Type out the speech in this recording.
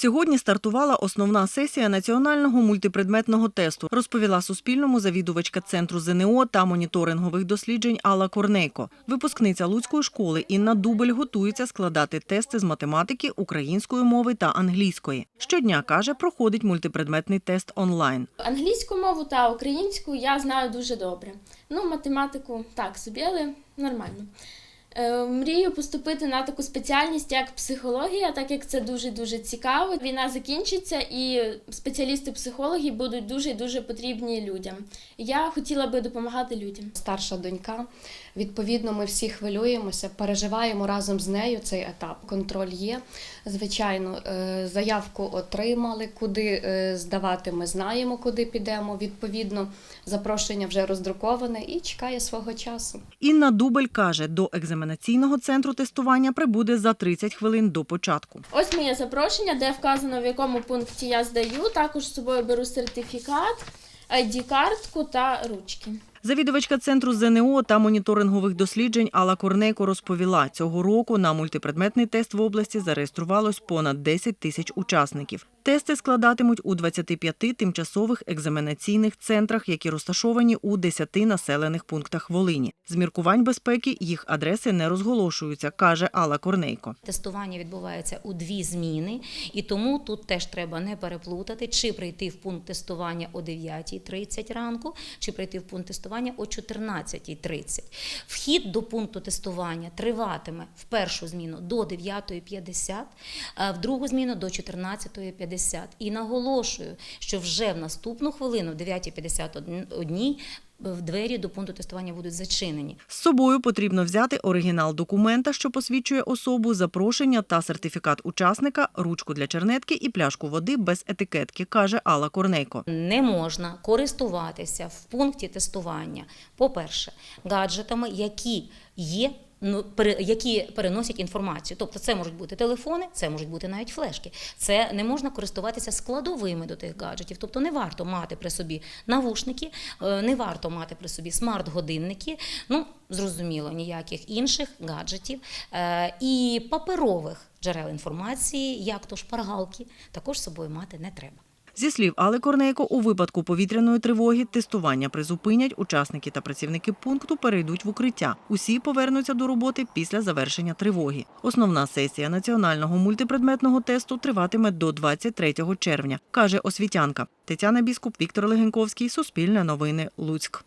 Сьогодні стартувала основна сесія національного мультипредметного тесту, розповіла Суспільному завідувачка центру ЗНО та моніторингових досліджень Алла Корнейко. Випускниця Луцької школи Інна Дубель готується складати тести з математики, української мови та англійської. Щодня каже, проходить мультипредметний тест онлайн. Англійську мову та українську я знаю дуже добре. Ну, математику так собі, але нормально. Е, Мрію поступити на таку спеціальність, як психологія, так як це дуже дуже цікаво. Війна закінчиться, і спеціалісти-психологи будуть дуже дуже потрібні людям. Я хотіла би допомагати людям. старша донька. Відповідно, ми всі хвилюємося, переживаємо разом з нею цей етап. Контроль є. Звичайно, е, заявку отримали, куди е, здавати. Ми знаємо, куди підемо. Відповідно, запрошення вже роздруковане і чекає свого часу. Інна Дубель каже, до екзаменаційного центру тестування прибуде за 30 хвилин до початку. Ось моє запрошення, де вказано в якому пункті я здаю. Також з собою беру сертифікат, ID-картку та ручки. Завідувачка центру ЗНО та моніторингових досліджень Алла Корнейко розповіла, цього року на мультипредметний тест в області зареєструвалось понад 10 тисяч учасників. Тести складатимуть у 25 тимчасових екзаменаційних центрах, які розташовані у 10 населених пунктах Волині. З міркувань безпеки їх адреси не розголошуються, каже Алла Корнейко. Тестування відбувається у дві зміни, і тому тут теж треба не переплутати, чи прийти в пункт тестування о 9.30 ранку, чи прийти в пункт тестування о 14.30. Вхід до пункту тестування триватиме в першу зміну до 9.50, а в другу зміну до 14.50. І наголошую, що вже в наступну хвилину, в 9.51, в двері до пункту тестування будуть зачинені. З собою потрібно взяти оригінал документа, що посвідчує особу, запрошення та сертифікат учасника, ручку для чернетки і пляшку води без етикетки, каже Алла Корнейко. Не можна користуватися в пункті тестування, по-перше, гаджетами, які є. Ну, пере- які переносять інформацію, тобто це можуть бути телефони, це можуть бути навіть флешки. Це не можна користуватися складовими до тих гаджетів. Тобто не варто мати при собі навушники, е, не варто мати при собі смарт-годинники. Ну зрозуміло, ніяких інших гаджетів е, і паперових джерел інформації, як то шпаргалки, також з собою мати не треба. Зі слів Али Корнейко, у випадку повітряної тривоги тестування призупинять, учасники та працівники пункту перейдуть в укриття. Усі повернуться до роботи після завершення тривоги. Основна сесія національного мультипредметного тесту триватиме до 23 червня, каже освітянка. Тетяна Біскуп, Віктор Легенковський, Суспільне новини, Луцьк.